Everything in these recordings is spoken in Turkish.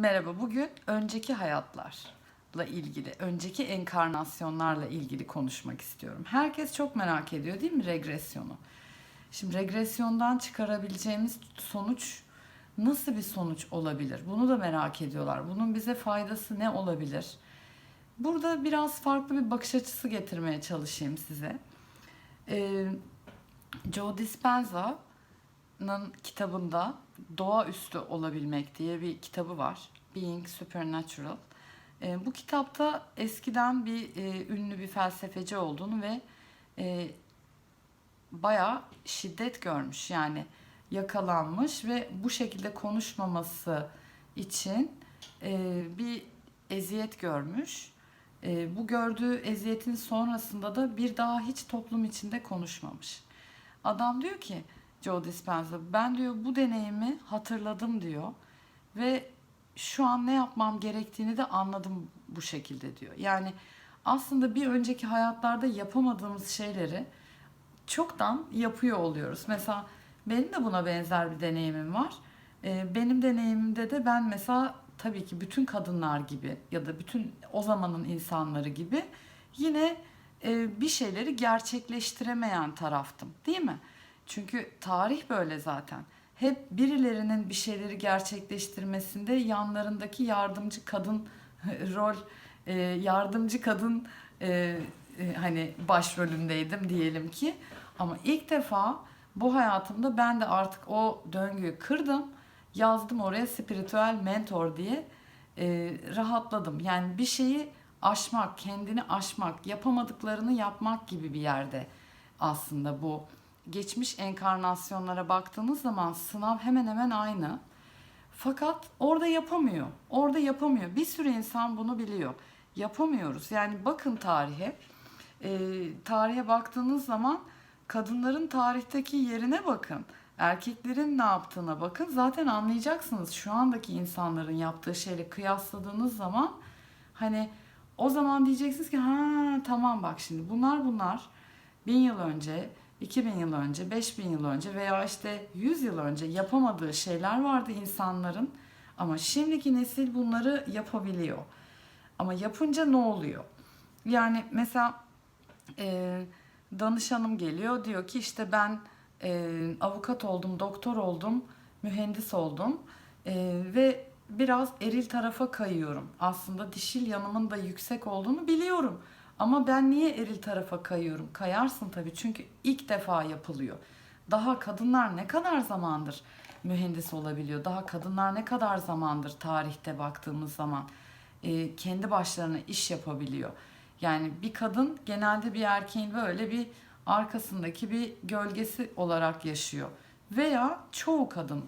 Merhaba, bugün önceki hayatlarla ilgili, önceki enkarnasyonlarla ilgili konuşmak istiyorum. Herkes çok merak ediyor değil mi regresyonu? Şimdi regresyondan çıkarabileceğimiz sonuç nasıl bir sonuç olabilir? Bunu da merak ediyorlar. Bunun bize faydası ne olabilir? Burada biraz farklı bir bakış açısı getirmeye çalışayım size. Ee, Joe Dispenza'nın kitabında Doğaüstü Olabilmek diye bir kitabı var. Being Supernatural. Ee, bu kitapta eskiden bir e, ünlü bir felsefeci olduğunu ve e, bayağı şiddet görmüş. Yani yakalanmış ve bu şekilde konuşmaması için e, bir eziyet görmüş. E, bu gördüğü eziyetin sonrasında da bir daha hiç toplum içinde konuşmamış. Adam diyor ki Joe Dispenza ben diyor bu deneyimi hatırladım diyor ve şu an ne yapmam gerektiğini de anladım bu şekilde diyor. Yani aslında bir önceki hayatlarda yapamadığımız şeyleri çoktan yapıyor oluyoruz. Mesela benim de buna benzer bir deneyimim var. Ee, Benim deneyimimde de ben mesela tabii ki bütün kadınlar gibi ya da bütün o zamanın insanları gibi yine e, bir şeyleri gerçekleştiremeyen taraftım, değil mi? Çünkü tarih böyle zaten. Hep birilerinin bir şeyleri gerçekleştirmesinde yanlarındaki yardımcı kadın rol, e, yardımcı kadın e, e, hani başrolündeydim diyelim ki. Ama ilk defa bu hayatımda ben de artık o döngüyü kırdım. Yazdım oraya spiritüel mentor diye rahatladım. Yani bir şeyi aşmak, kendini aşmak, yapamadıklarını yapmak gibi bir yerde aslında bu. Geçmiş enkarnasyonlara baktığınız zaman sınav hemen hemen aynı. Fakat orada yapamıyor. Orada yapamıyor. Bir sürü insan bunu biliyor. Yapamıyoruz. Yani bakın tarihe. E, tarihe baktığınız zaman kadınların tarihteki yerine bakın. Erkeklerin ne yaptığına bakın. Zaten anlayacaksınız şu andaki insanların yaptığı şeyle kıyasladığınız zaman hani o zaman diyeceksiniz ki ha tamam bak şimdi bunlar bunlar bin yıl önce 2000 yıl önce, 5000 yıl önce veya işte 100 yıl önce yapamadığı şeyler vardı insanların ama şimdiki nesil bunları yapabiliyor. Ama yapınca ne oluyor? Yani mesela e, danışanım geliyor diyor ki işte ben e, avukat oldum, doktor oldum, mühendis oldum e, ve biraz eril tarafa kayıyorum. Aslında dişil yanımın da yüksek olduğunu biliyorum. Ama ben niye eril tarafa kayıyorum? Kayarsın tabii çünkü ilk defa yapılıyor. Daha kadınlar ne kadar zamandır mühendis olabiliyor? Daha kadınlar ne kadar zamandır tarihte baktığımız zaman e, kendi başlarına iş yapabiliyor? Yani bir kadın genelde bir erkeğin böyle bir arkasındaki bir gölgesi olarak yaşıyor. Veya çoğu kadın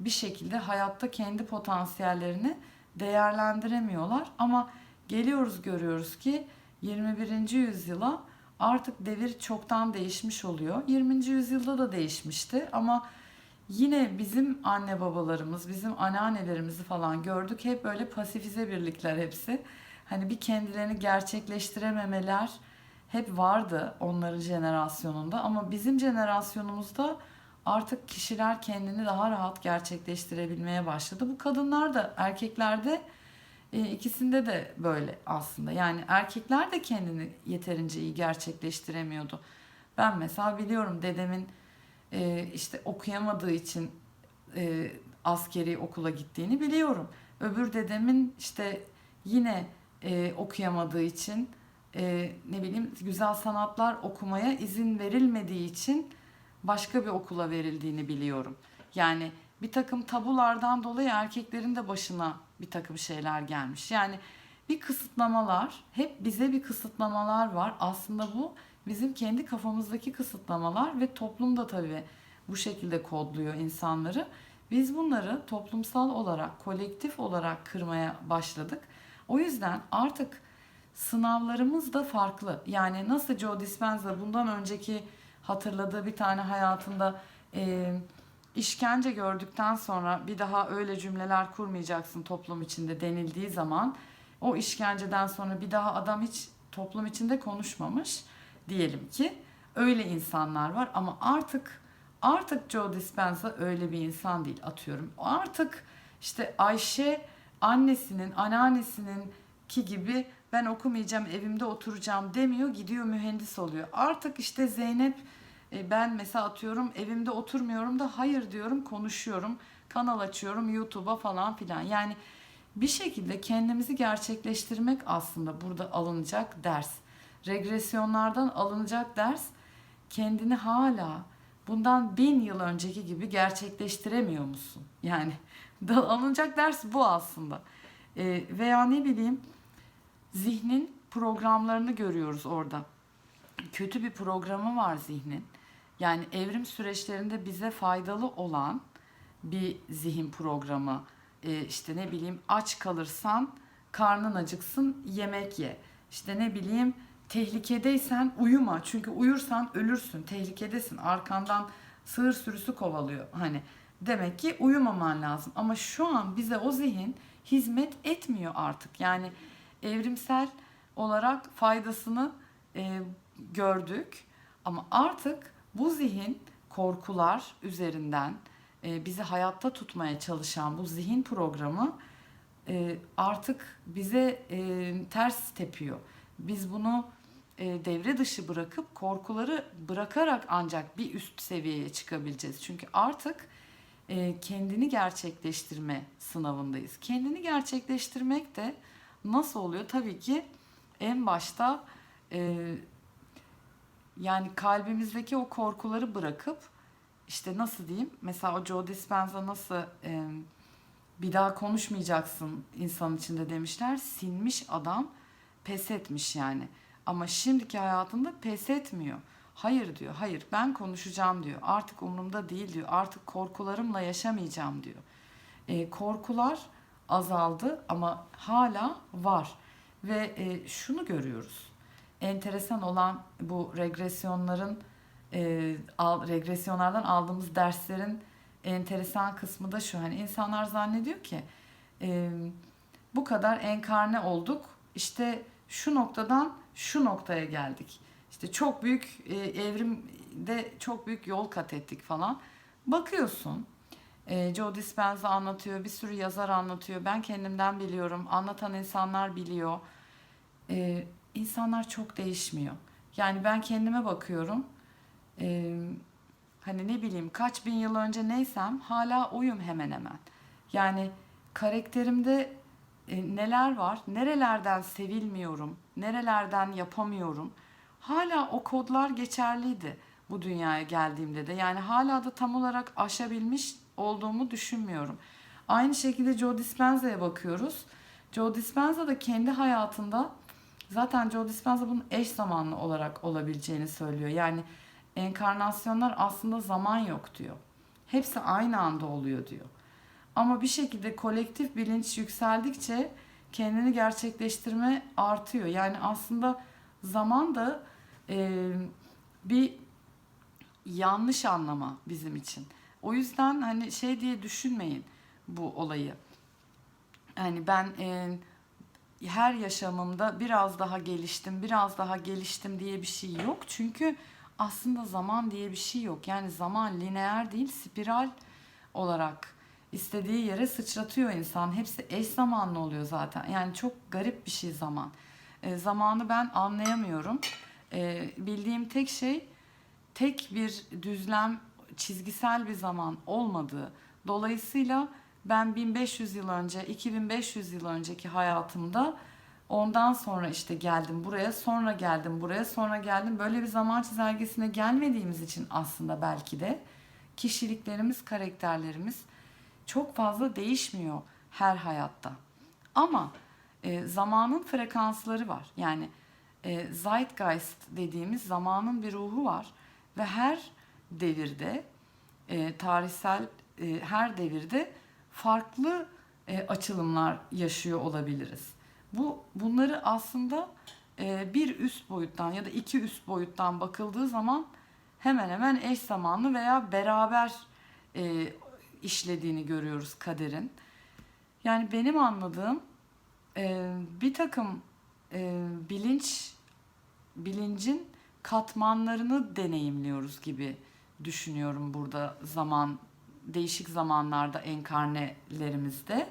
bir şekilde hayatta kendi potansiyellerini değerlendiremiyorlar ama geliyoruz görüyoruz ki 21. yüzyıla artık devir çoktan değişmiş oluyor. 20. yüzyılda da değişmişti ama yine bizim anne babalarımız, bizim anneannelerimizi falan gördük. Hep böyle pasifize birlikler hepsi. Hani bir kendilerini gerçekleştirememeler hep vardı onların jenerasyonunda ama bizim jenerasyonumuzda artık kişiler kendini daha rahat gerçekleştirebilmeye başladı. Bu kadınlar da erkeklerde e, ikisinde de böyle aslında. Yani erkekler de kendini yeterince iyi gerçekleştiremiyordu. Ben mesela biliyorum dedemin e, işte okuyamadığı için e, askeri okula gittiğini biliyorum. Öbür dedemin işte yine e, okuyamadığı için ne bileyim güzel sanatlar okumaya izin verilmediği için başka bir okula verildiğini biliyorum. Yani bir takım tabulardan dolayı erkeklerin de başına bir takım şeyler gelmiş. Yani bir kısıtlamalar, hep bize bir kısıtlamalar var. Aslında bu bizim kendi kafamızdaki kısıtlamalar ve toplum da tabii bu şekilde kodluyor insanları. Biz bunları toplumsal olarak, kolektif olarak kırmaya başladık. O yüzden artık sınavlarımız da farklı. Yani nasıl Joe Dispenza bundan önceki hatırladığı bir tane hayatında e, işkence gördükten sonra bir daha öyle cümleler kurmayacaksın toplum içinde denildiği zaman o işkenceden sonra bir daha adam hiç toplum içinde konuşmamış diyelim ki öyle insanlar var ama artık artık Joe Dispenza öyle bir insan değil atıyorum. Artık işte Ayşe annesinin, anneannesinin ki gibi ben okumayacağım, evimde oturacağım demiyor, gidiyor mühendis oluyor. Artık işte Zeynep e, ben mesela atıyorum evimde oturmuyorum da hayır diyorum, konuşuyorum, kanal açıyorum YouTube'a falan filan. Yani bir şekilde kendimizi gerçekleştirmek aslında burada alınacak ders. Regresyonlardan alınacak ders kendini hala bundan bin yıl önceki gibi gerçekleştiremiyor musun? Yani alınacak ders bu aslında. Ee, veya ne bileyim zihnin programlarını görüyoruz orada. Kötü bir programı var zihnin. Yani evrim süreçlerinde bize faydalı olan bir zihin programı. Ee, işte ne bileyim aç kalırsan karnın acıksın yemek ye. İşte ne bileyim tehlikedeysen uyuma. Çünkü uyursan ölürsün. Tehlikedesin. Arkandan sığır sürüsü kovalıyor. Hani demek ki uyumaman lazım. Ama şu an bize o zihin hizmet etmiyor artık. Yani evrimsel olarak faydasını e, gördük. Ama artık bu zihin korkular üzerinden e, bizi hayatta tutmaya çalışan bu zihin programı e, artık bize e, ters tepiyor. Biz bunu devre dışı bırakıp korkuları bırakarak ancak bir üst seviyeye çıkabileceğiz. Çünkü artık kendini gerçekleştirme sınavındayız. Kendini gerçekleştirmek de nasıl oluyor? Tabii ki en başta yani kalbimizdeki o korkuları bırakıp işte nasıl diyeyim? Mesela o Joe Dispenza nasıl e, bir daha konuşmayacaksın insan içinde demişler. Sinmiş adam pes etmiş yani. Ama şimdiki hayatında pes etmiyor. Hayır diyor. Hayır ben konuşacağım diyor. Artık umurumda değil diyor. Artık korkularımla yaşamayacağım diyor. E, korkular azaldı ama hala var. Ve e, şunu görüyoruz. Enteresan olan bu regresyonların e, al, regresyonlardan aldığımız derslerin enteresan kısmı da şu. Hani insanlar zannediyor ki e, bu kadar enkarne olduk. İşte şu noktadan şu noktaya geldik. İşte çok büyük e, evrimde çok büyük yol kat ettik falan. Bakıyorsun e, Joe Dispenza anlatıyor, bir sürü yazar anlatıyor. Ben kendimden biliyorum, anlatan insanlar biliyor. E, insanlar çok değişmiyor. Yani ben kendime bakıyorum. E, hani ne bileyim kaç bin yıl önce neysem hala oyum hemen hemen. Yani karakterimde e, neler var, nerelerden sevilmiyorum, nerelerden yapamıyorum. Hala o kodlar geçerliydi bu dünyaya geldiğimde de. Yani hala da tam olarak aşabilmiş olduğumu düşünmüyorum. Aynı şekilde Joe Dispenza'ya bakıyoruz. Joe Dispenza da kendi hayatında zaten Joe Dispenza bunun eş zamanlı olarak olabileceğini söylüyor. Yani enkarnasyonlar aslında zaman yok diyor. Hepsi aynı anda oluyor diyor. Ama bir şekilde kolektif bilinç yükseldikçe kendini gerçekleştirme artıyor. Yani aslında zaman da e, bir yanlış anlama bizim için. O yüzden hani şey diye düşünmeyin bu olayı. Yani ben e, her yaşamımda biraz daha geliştim, biraz daha geliştim diye bir şey yok. Çünkü aslında zaman diye bir şey yok. Yani zaman lineer değil, spiral olarak istediği yere sıçratıyor insan. Hepsi eş zamanlı oluyor zaten. Yani çok garip bir şey zaman. E, zamanı ben anlayamıyorum. E, bildiğim tek şey tek bir düzlem, çizgisel bir zaman olmadığı. Dolayısıyla ben 1500 yıl önce, 2500 yıl önceki hayatımda ondan sonra işte geldim buraya, sonra geldim buraya, sonra geldim. Böyle bir zaman çizelgesine gelmediğimiz için aslında belki de kişiliklerimiz, karakterlerimiz çok fazla değişmiyor her hayatta. Ama e, zamanın frekansları var. Yani e, zeitgeist dediğimiz zamanın bir ruhu var ve her devirde e, tarihsel e, her devirde farklı e, açılımlar yaşıyor olabiliriz. Bu bunları aslında e, bir üst boyuttan ya da iki üst boyuttan bakıldığı zaman hemen hemen eş zamanlı veya beraber e, işlediğini görüyoruz kaderin. Yani benim anladığım e, bir takım e, bilinç bilincin katmanlarını deneyimliyoruz gibi düşünüyorum burada zaman değişik zamanlarda enkarnelerimizde.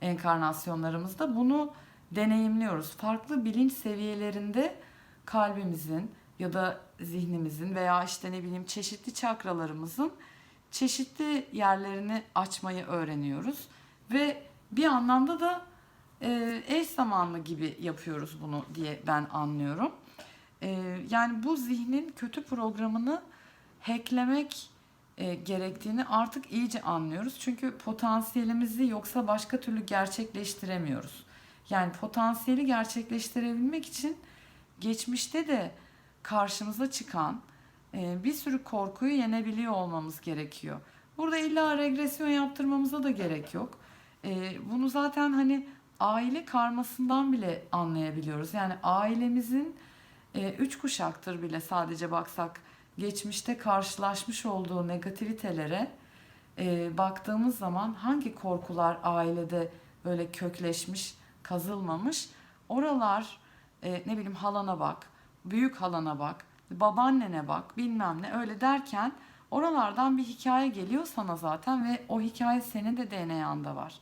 enkarnasyonlarımızda bunu deneyimliyoruz. Farklı bilinç seviyelerinde kalbimizin ya da zihnimizin veya işte ne bileyim çeşitli çakralarımızın çeşitli yerlerini açmayı öğreniyoruz ve bir anlamda da e, eş zamanlı gibi yapıyoruz bunu diye ben anlıyorum. E, yani bu zihnin kötü programını hacklemek e, gerektiğini artık iyice anlıyoruz. Çünkü potansiyelimizi yoksa başka türlü gerçekleştiremiyoruz. Yani potansiyeli gerçekleştirebilmek için geçmişte de karşımıza çıkan e, bir sürü korkuyu yenebiliyor olmamız gerekiyor. Burada illa regresyon yaptırmamıza da gerek yok. E, bunu zaten hani aile karmasından bile anlayabiliyoruz. Yani ailemizin e, üç kuşaktır bile sadece baksak geçmişte karşılaşmış olduğu negativitelere e, baktığımız zaman hangi korkular ailede böyle kökleşmiş, kazılmamış, oralar e, ne bileyim halana bak, büyük halana bak, babaannene bak bilmem ne öyle derken oralardan bir hikaye geliyor sana zaten ve o hikaye senin de DNA'nda var.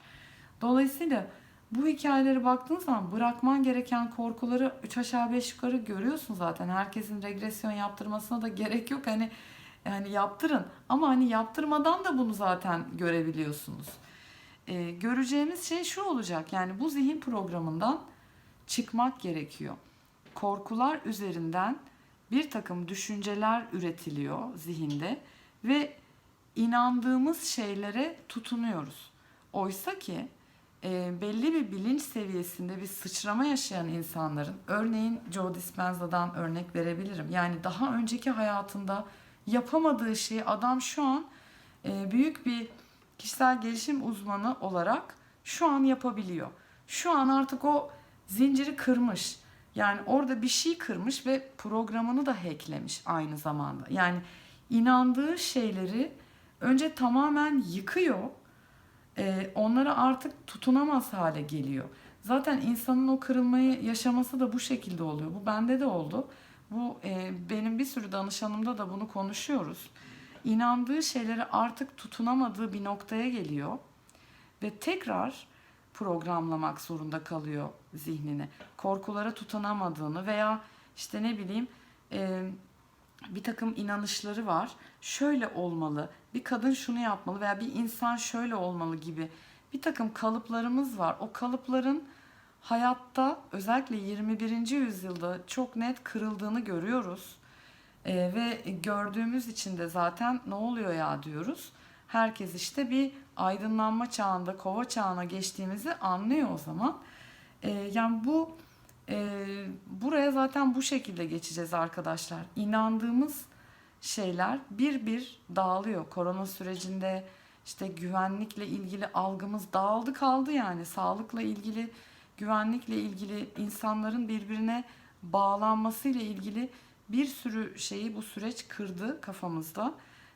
Dolayısıyla bu hikayelere baktığın zaman bırakman gereken korkuları 3 aşağı 5 yukarı görüyorsun zaten. Herkesin regresyon yaptırmasına da gerek yok. Hani yani yaptırın ama hani yaptırmadan da bunu zaten görebiliyorsunuz. Ee, göreceğimiz şey şu olacak. Yani bu zihin programından çıkmak gerekiyor. Korkular üzerinden bir takım düşünceler üretiliyor zihinde ve inandığımız şeylere tutunuyoruz. Oysa ki e, belli bir bilinç seviyesinde bir sıçrama yaşayan insanların, örneğin Joe Dispenza'dan örnek verebilirim. Yani daha önceki hayatında yapamadığı şeyi adam şu an e, büyük bir kişisel gelişim uzmanı olarak şu an yapabiliyor. Şu an artık o zinciri kırmış. Yani orada bir şey kırmış ve programını da hacklemiş aynı zamanda. Yani inandığı şeyleri önce tamamen yıkıyor. Ee, onlara artık tutunamaz hale geliyor. Zaten insanın o kırılmayı yaşaması da bu şekilde oluyor. Bu bende de oldu. Bu e, benim bir sürü danışanımda da bunu konuşuyoruz. İnandığı şeylere artık tutunamadığı bir noktaya geliyor ve tekrar programlamak zorunda kalıyor zihnini. Korkulara tutunamadığını veya işte ne bileyim e, bir takım inanışları var. Şöyle olmalı, bir kadın şunu yapmalı veya bir insan şöyle olmalı gibi bir takım kalıplarımız var. O kalıpların hayatta özellikle 21. yüzyılda çok net kırıldığını görüyoruz. E, ve gördüğümüz için de zaten ne oluyor ya diyoruz. Herkes işte bir aydınlanma çağında, kova çağına geçtiğimizi anlıyor o zaman. E, yani bu e, buraya zaten bu şekilde geçeceğiz arkadaşlar. İnandığımız şeyler bir bir dağılıyor. Korona sürecinde işte güvenlikle ilgili algımız dağıldı kaldı yani. Sağlıkla ilgili, güvenlikle ilgili insanların birbirine bağlanmasıyla ilgili bir sürü şeyi bu süreç kırdı kafamızda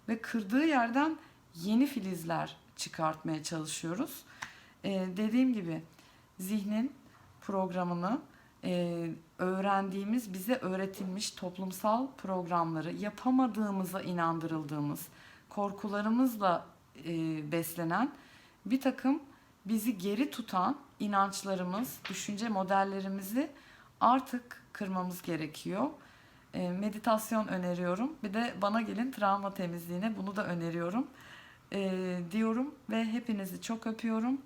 ve kırdığı yerden yeni filizler çıkartmaya çalışıyoruz. Ee, dediğim gibi zihnin programını e, öğrendiğimiz, bize öğretilmiş toplumsal programları yapamadığımıza inandırıldığımız, korkularımızla e, beslenen bir takım bizi geri tutan inançlarımız, düşünce modellerimizi artık kırmamız gerekiyor. E, meditasyon öneriyorum. Bir de bana gelin travma temizliğine bunu da öneriyorum. E, diyorum ve hepinizi çok öpüyorum.